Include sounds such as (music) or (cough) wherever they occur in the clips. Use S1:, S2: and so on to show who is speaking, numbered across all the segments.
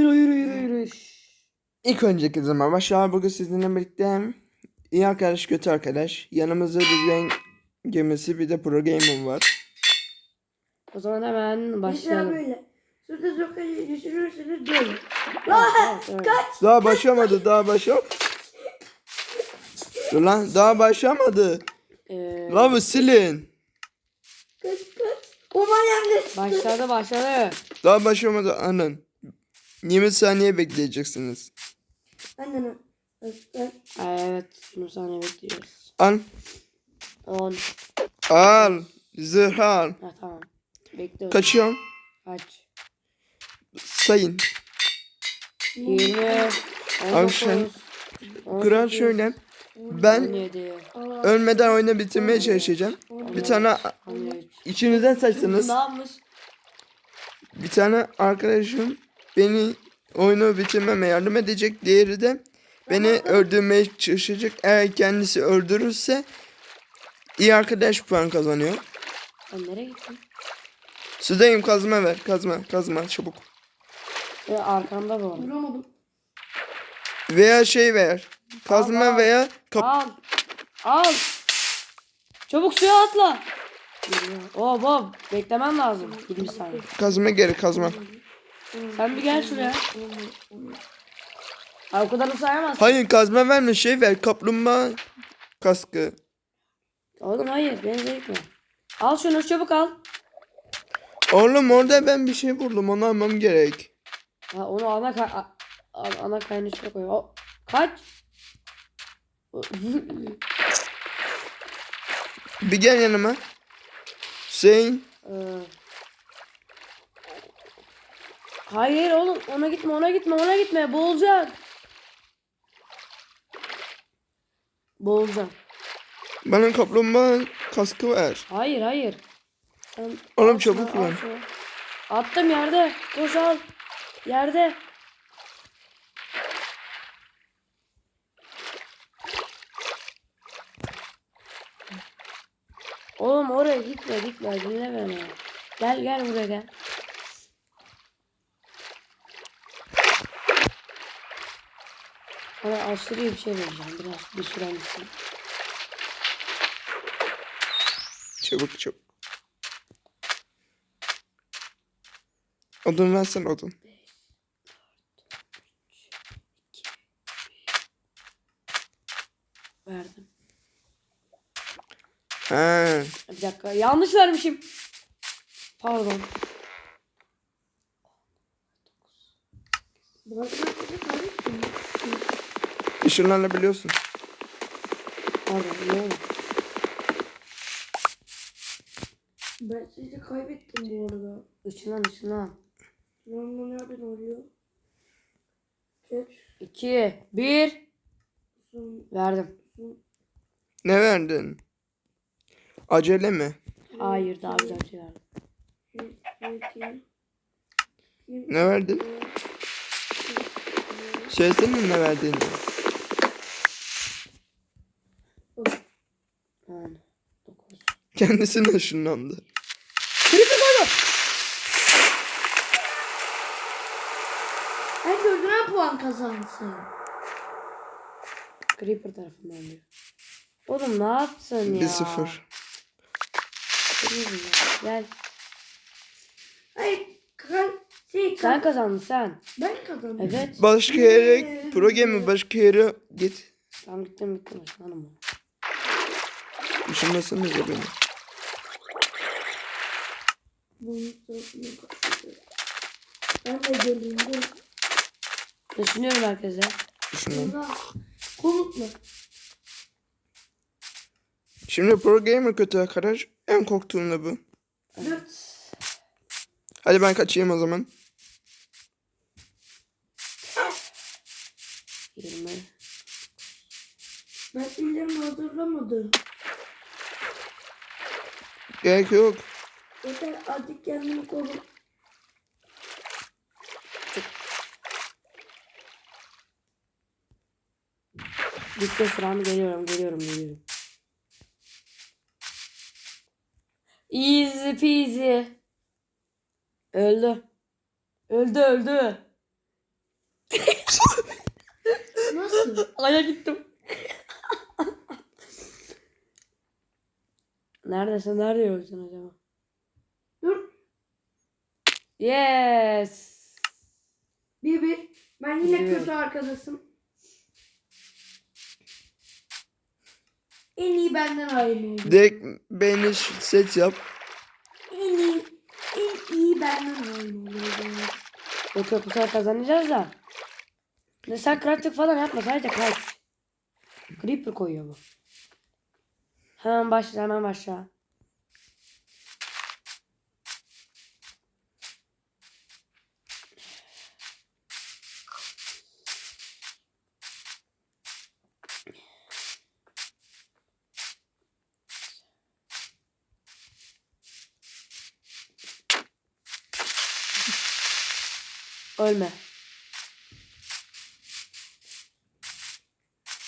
S1: Yürü yürü yürü yürü.
S2: İlk önceki zaman başlar bugün sizinle birlikte iyi arkadaş kötü arkadaş. Yanımızda Rüzgar'ın gemisi bir de Pro Gamer var.
S1: O zaman hemen
S3: Mesela
S1: başlayalım.
S3: böyle. Şurada zokayı düşürürsünüz böyle.
S1: Evet.
S3: Kaç.
S2: Daha başlamadı daha başlamadı. Dur lan daha başlamadı.
S1: Ee,
S2: Lan bu silin.
S3: Kaç kaç. O manyak
S1: başladı başladı.
S2: Daha başlamadı anan. 20 saniye bekleyeceksiniz.
S3: Annen. Kaç.
S1: Ay, evet. Şimdi saniye bekliyoruz.
S2: Al.
S1: 10.
S2: Al. Zırh al.
S1: Ha tamam. Bekliyoruz.
S2: Kaçıyorum.
S1: Kaç?
S2: Sayın.
S1: 20.
S2: Abi
S1: 19.
S2: sen-
S1: 18,
S2: Kral şöyle. Ben
S1: 17.
S2: ölmeden oyunu bitirmeye çalışacağım. Bir tane
S1: 13.
S2: içinizden seçsiniz. Bir tane arkadaşım beni oyunu bitirmeme yardım edecek. Diğeri de beni öldürmeye çalışacak. Eğer kendisi öldürürse iyi arkadaş puan kazanıyor.
S1: Sen nereye gittin?
S2: Sudayım kazma ver. Kazma kazma çabuk.
S1: Ee, arkamda bu arada.
S3: Vuramadım.
S2: Veya şey ver. Kazma
S1: Al, al.
S2: veya kap
S1: Al. Al. Çabuk suya atla. Hop hop. Beklemen lazım. 20 saniye.
S2: kazma geri kazma.
S1: Sen bir gel şuraya. Ay o kadar da sayamazsın.
S2: Hayır kazma verme şey ver. Kaplumbağa kaskı.
S1: Oğlum hayır beni zevkme. Al şunu çabuk al.
S2: Oğlum orada ben bir şey buldum. Onu almam gerek.
S1: Ha, onu ana kay a- a- ana kaynın içine koy. O kaç?
S2: Bir gel yanıma. Hüseyin.
S1: Ee, Hayır oğlum ona gitme ona gitme ona gitme boğulacaksın. Boğulacaksın.
S2: Bana kaplumbağa kaskı ver.
S1: Hayır hayır. Sen
S2: Oğlum çabuk
S1: şunu, al
S2: lan.
S1: şunu. Attım yerde. Koş al. Yerde. Oğlum oraya gitme gitme dinle beni. Gel gel buraya gel. Sana aşırı bir şey vereceğim. Biraz bir süren gitsin.
S2: Çabuk çabuk. Odun versen odun.
S1: Verdim.
S2: Ha.
S1: Bir dakika yanlış vermişim. Pardon.
S3: Bırakmak için
S2: Işınlanabiliyorsun.
S1: Ne oldu?
S3: Ben sizi kaybettim bu arada.
S1: Işınlan ışınlan.
S3: Lan bu nereden oluyor? Geç.
S1: 2 1
S3: Son.
S1: Verdim.
S2: Ne verdin? Acele mi?
S1: Hayır daha güzel bir şey verdim.
S3: iki.
S2: Ne verdin? Söylesene ne verdiğini.
S1: On, dokuz.
S2: Kendisine ışınlandı.
S3: En öldüren puan kazansın.
S1: Creeper tarafından diyor. Oğlum ne yaptın ya?
S2: 1-0.
S1: Creeper ya. Gel.
S3: Hayır. Kal şey,
S1: Sen
S3: kal
S1: kazandın sen.
S3: ben kazandım.
S1: Evet.
S2: Başka yere, pro game başka yere git.
S1: Tamam gittim gittim. Hanım.
S2: Işınlasana da beni.
S3: Ben de geleyim.
S1: Düşünüyorum herkese.
S2: Işınlan.
S3: Burada. Komutla.
S2: Şimdi pro gamer kötü arkadaş. En korktuğum da bu.
S3: Dört.
S2: Hadi ben kaçayım o zaman.
S1: 20.
S3: Ben sillerimi hazırlamadım.
S2: Gerek yok.
S3: Yeter artık kendimi koru.
S1: Bitti sıram geliyorum geliyorum geliyorum. Easy peasy. Öldü. Öldü öldü.
S3: Nasıl?
S1: Aya gittim. Neredesin? Nerede yoksun acaba?
S3: Dur.
S1: Yes.
S3: Bir bir. Ben yine
S1: Biliyorum.
S3: kötü arkadaşım. En iyi benden ayrı oldu.
S2: Direkt beni set yap.
S3: En iyi, en iyi benden ayrı oldu.
S1: Yok yok bu sefer kazanacağız da. Ne sen crafting falan yapma sadece kaç. Creeper koyuyor bu. Hemen başla hemen başla. Ölme.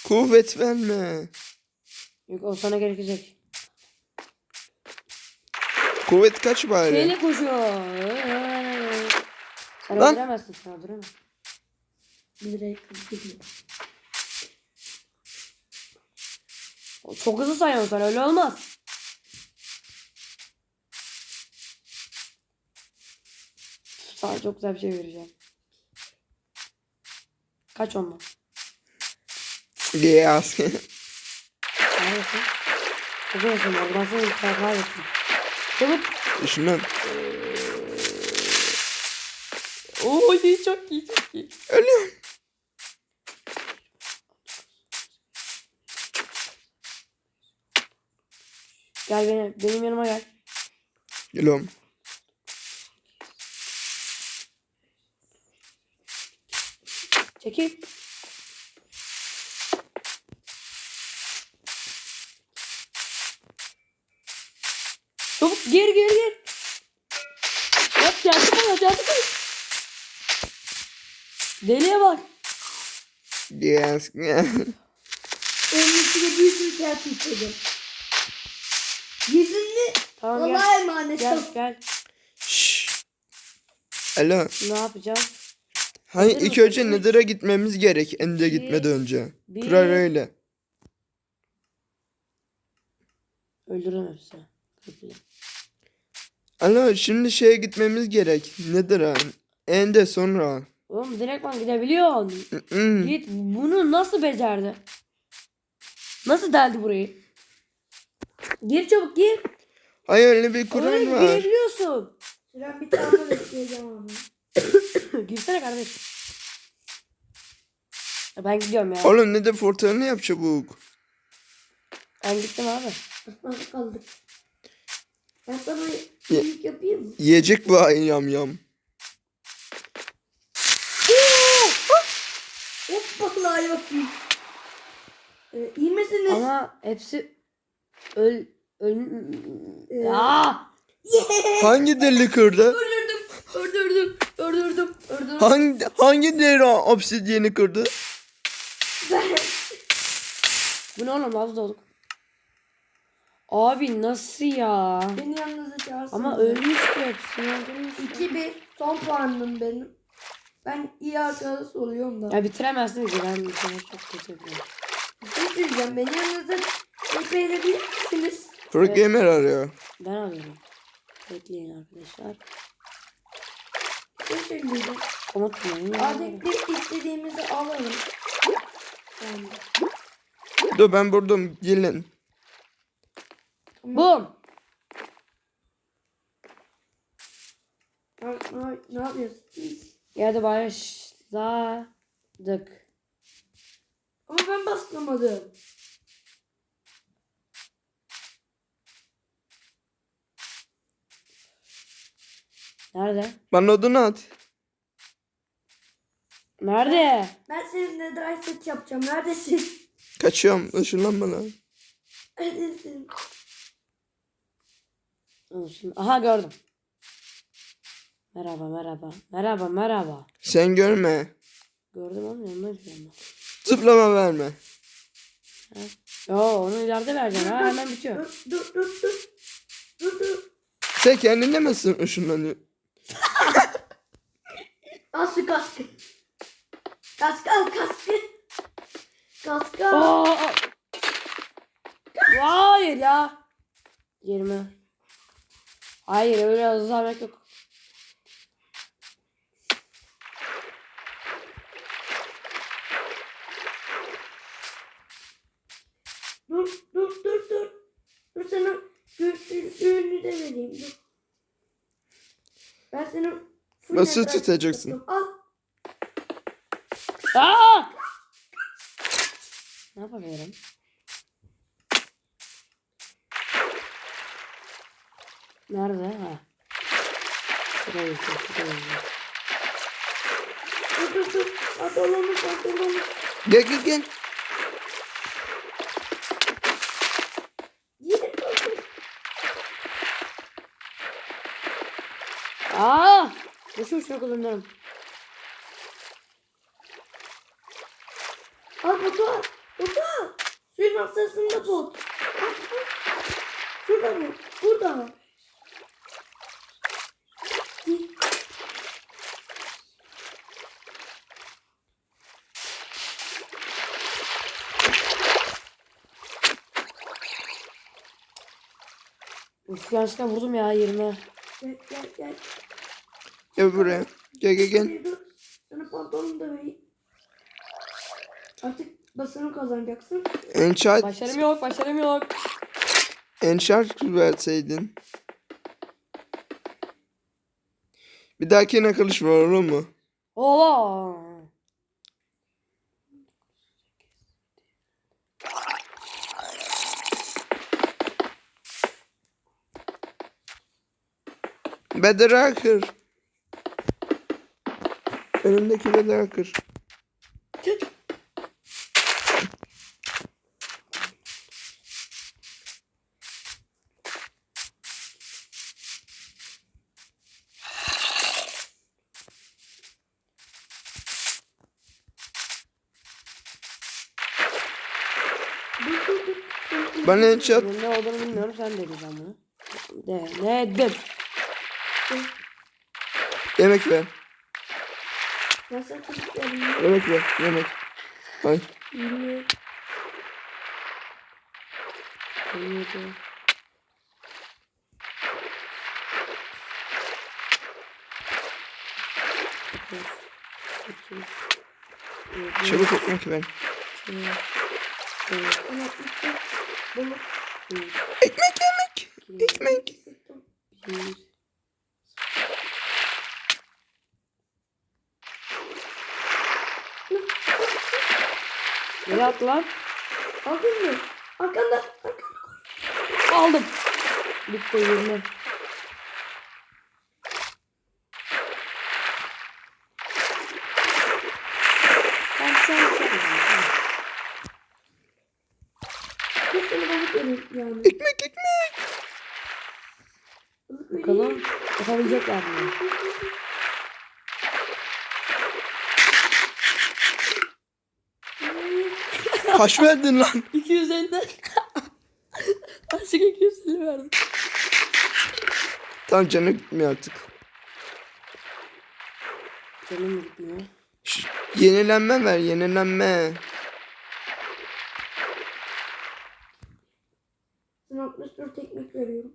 S2: Kuvvet verme.
S1: Yok o sana gerekecek.
S2: Kuvvet kaç bari?
S1: Şeyle koşuyor. Sen
S2: Lan.
S1: öldüremezsin sen öldüremezsin.
S3: Gidiyor.
S1: Çok hızlı sayıyorsun sen öyle olmaz. Sana çok güzel bir şey vereceğim. Kaç onunla?
S2: Yes. (laughs)
S1: Seni bir kaybettim. Çabuk.
S2: Şundan.
S1: Oo iyi çok iyi çok iyi.
S2: Ölüyorum.
S1: Gel benim, benim yanıma gel.
S2: Geliyorum.
S1: Çekil. Çabuk gir gir gir. Yap yardım koy yardım koy. Deliye bak.
S2: Yes. (laughs)
S3: Onun içine bir sürü kağıt istedim. Gizli
S1: Tamam gel.
S3: Allah'a emanet ol.
S1: Gel gel.
S2: Şşş. Alo.
S1: Ne yapacağız?
S2: Hani
S1: Hazır
S2: ilk
S1: mısın?
S2: önce. Nether'a gitmemiz gerek. Ende gitmeden önce.
S1: Bir.
S2: Kurar öyle.
S1: Öldürün hepsini. Kırpayım.
S2: Alo şimdi şeye gitmemiz gerek. Nether'a. Ende sonra.
S1: Oğlum direktman gidebiliyorsun. Git bunu nasıl becerdi? Nasıl deldi burayı? Gir çabuk gir.
S2: Hayır öyle bir kural
S1: Oraya
S2: var.
S1: girebiliyorsun.
S3: Ben bir tane bekleyeceğim ama. (coughs)
S1: Girsene kardeş. Ben gidiyorum ya.
S2: Oğlum Nether portalını yap çabuk.
S1: Ben gittim abi.
S3: Nasıl (laughs) kaldık? Ben sana iyilik yapayım mı?
S2: Yiyecek bu ay yam yam.
S3: Hop vallahi yapayım. Ee, iyi misiniz?
S1: Ama hepsi öl öl
S3: Ee,
S1: ya
S3: Yeah!
S2: Hangi deli kırdı?
S3: Öldürdüm, öldürdüm, öldürdüm, öldürdüm.
S2: Hangi hangi deli obsidyeni kırdı?
S3: Ben
S1: bu ne oğlum lavda olduk. Abi nasıl ya?
S3: beni yanınıza çağırsın.
S1: Ama ölmüştü hepsi öldürmüş.
S3: 2-1 son puanım benim. Ben iyi arkadaş oluyorum da.
S1: Ya bitiremezsin ki ben bir sana çok kötü yapıyorum.
S3: Bir şey söyleyeceğim. Beni yanınıza ekleyebilir misiniz?
S2: Pro
S1: Evet.
S2: Gamer arıyor.
S1: Ben alıyorum. Bekleyin arkadaşlar.
S3: Bir şey söyleyeceğim.
S1: Unutmayın.
S3: Adetli istediğimizi alalım. Yani.
S2: Dur ben buradayım gelin.
S1: Bum.
S3: Ne, ne, ne yapıyorsun?
S1: Yerde başladık.
S3: Ama ben bastırmadım.
S1: Nerede?
S2: Bana odunu at.
S1: Nerede?
S3: Ben seninle dry set yapacağım. Neredesin?
S2: Kaçıyorum. Işınlanma lan.
S3: Neredesin?
S1: Olsun. Aha gördüm. Merhaba merhaba. Merhaba merhaba.
S2: Sen görme.
S1: Gördüm oğlum yanına gidiyorum ben.
S2: Zıplama verme.
S1: Yo onu ileride vereceğim ha hemen bitiyor.
S3: Dur dur dur dur. Dur dur.
S2: Sen kendin de misin ışınlanıyor? (laughs)
S3: Aslı kaskı. Kask al kaskı. Kask al.
S1: Aa, aa. Hayır ya. 20. Hayır öyle hızlanmak yok.
S3: Dur dur dur dur. Dur sana göğsünü de vereyim dur. Ben full
S2: Nasıl tutacaksın?
S3: Al.
S1: Aa! Ne yapabilirim? Nerede? Ha. Şuraya geçiyor, şuraya geçiyor.
S3: Dur dur dur. Pantolonu pantolonu.
S2: Gel gel gel.
S3: Yine pantolonu.
S1: Aa! Boşu boşuna kullanıyorum.
S3: Al botu al. Botu al. Suyun ortasında bot. Şurada mı? Burada mı?
S1: Uf yanlışlıkla vurdum ya 20.
S3: Gel gel gel.
S2: Gel buraya. Gel gel gel.
S3: Dur. Sana pantolonu da vereyim. Artık basını kazanacaksın.
S2: Enchant,
S1: Başarım yok, başarım yok.
S2: enchant verseydin. Bir dahakine kılıç var olur mu?
S1: Ola!
S2: Bedrocker. Önümdeki Bedrocker.
S3: Dur,
S2: Bana enchant
S1: Bunun ne olduğunu bilmiyorum, sen de diyeceğim bunu. De, ne dedim?
S2: Yemek ver.
S3: Vereyim.
S2: Yemek ver. Yemek. Ay.
S3: Yürü.
S1: Yedi. Dokuz, sekiz, yedi,
S2: Çabuk
S1: iki, dört,
S3: Ben
S2: Ekmek yemek. Ekmek.
S3: tuttum.
S1: bir. Attı lan?
S3: Aldın mı? Arkanda. Arkanda.
S1: Aldım. Bitti 20. Ben sen sen.
S3: Bir seni balık vereyim yani.
S2: Ekmek ekmek.
S1: Bakalım yapabilecekler mi?
S2: Kaç verdin lan?
S1: 250'den. Açık 250 verdim.
S2: Tamam canı gitmiyor artık.
S1: Canım gitmiyor.
S2: Şş, yenilenme ver yenilenme.
S3: Sana 64 ekmek veriyorum.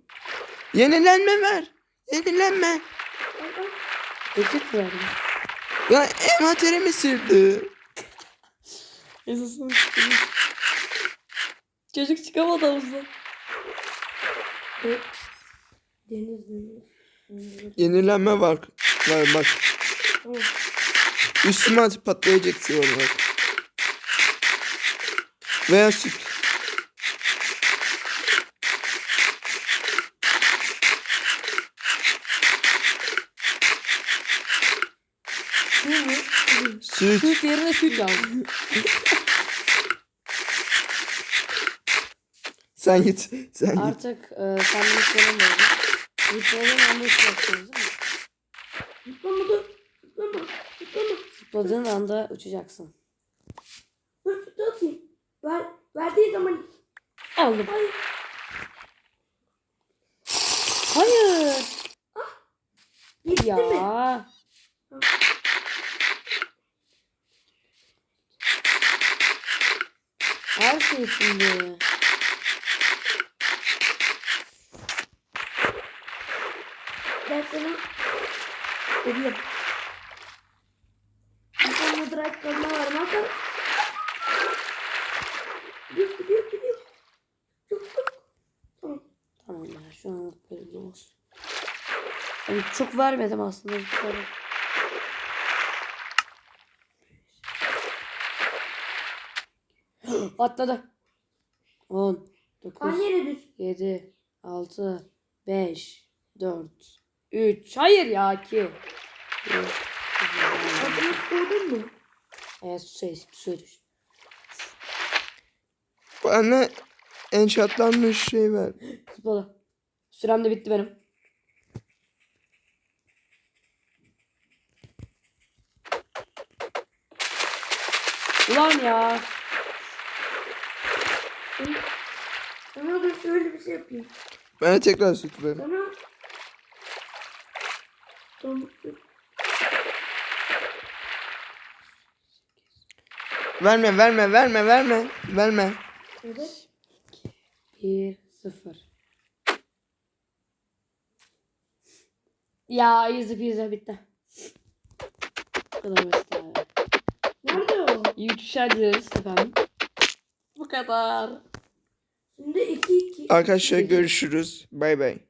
S2: Yenilenme ver. Yenilenme.
S1: Mi verdim?
S2: Ya envanterimi sildi.
S1: Esasını çıktım. Çocuk çıkamadı havuzdan.
S3: Evet. Deniz deniz.
S2: Yenilenme var. Var bak.
S3: Tamam.
S2: Üstüme atıp patlayacak sigara bak. Veya süt. Süt.
S1: Süt yerine süt aldım. (laughs)
S2: Sen git. Sen git.
S1: Artık e, sen bunu söylemiyorsun. Zıpladığın anda uçacaksınız değil mi?
S3: Zıplama. Zıplama. Zıplama.
S1: Zıpladığın anda uçacaksın.
S3: Dur sütü atayım. Ver, verdiği zaman.
S1: Aldım.
S3: Hayır.
S1: Hayır.
S3: Gitti mi?
S1: Ya. Her şey şimdi.
S3: Ben sana veriyorum. Bir tane drive kalma var mı? Gidiyor gidiyor gidiyor. Çok çok. Tamam.
S1: Tamam ya şu an böyle olsun. Yani çok vermedim aslında. bu kadar. (gasps) Atladı. 10, 9,
S3: Anne yere düş.
S1: 7, 6, 5, 4, 3. Hayır ya 2.
S3: Adını sordun mu?
S1: Evet şey, suya düştü.
S2: Bana enchantlanmış şey ver.
S1: Zıpladı. Sürem de bitti benim. Ulan ya.
S3: Sana da şöyle bir şey yapayım.
S2: Bana tekrar süt ver.
S3: Sana.
S2: Verme verme verme verme. Verme.
S3: Evet.
S1: 1 0. Ya easy peasy bitti. Bu kadar basit abi.
S3: Nerede o?
S1: Dileriz efendim. Bu kadar.
S3: Şimdi 2 2.
S2: Arkadaşlar görüşürüz. Bay bay.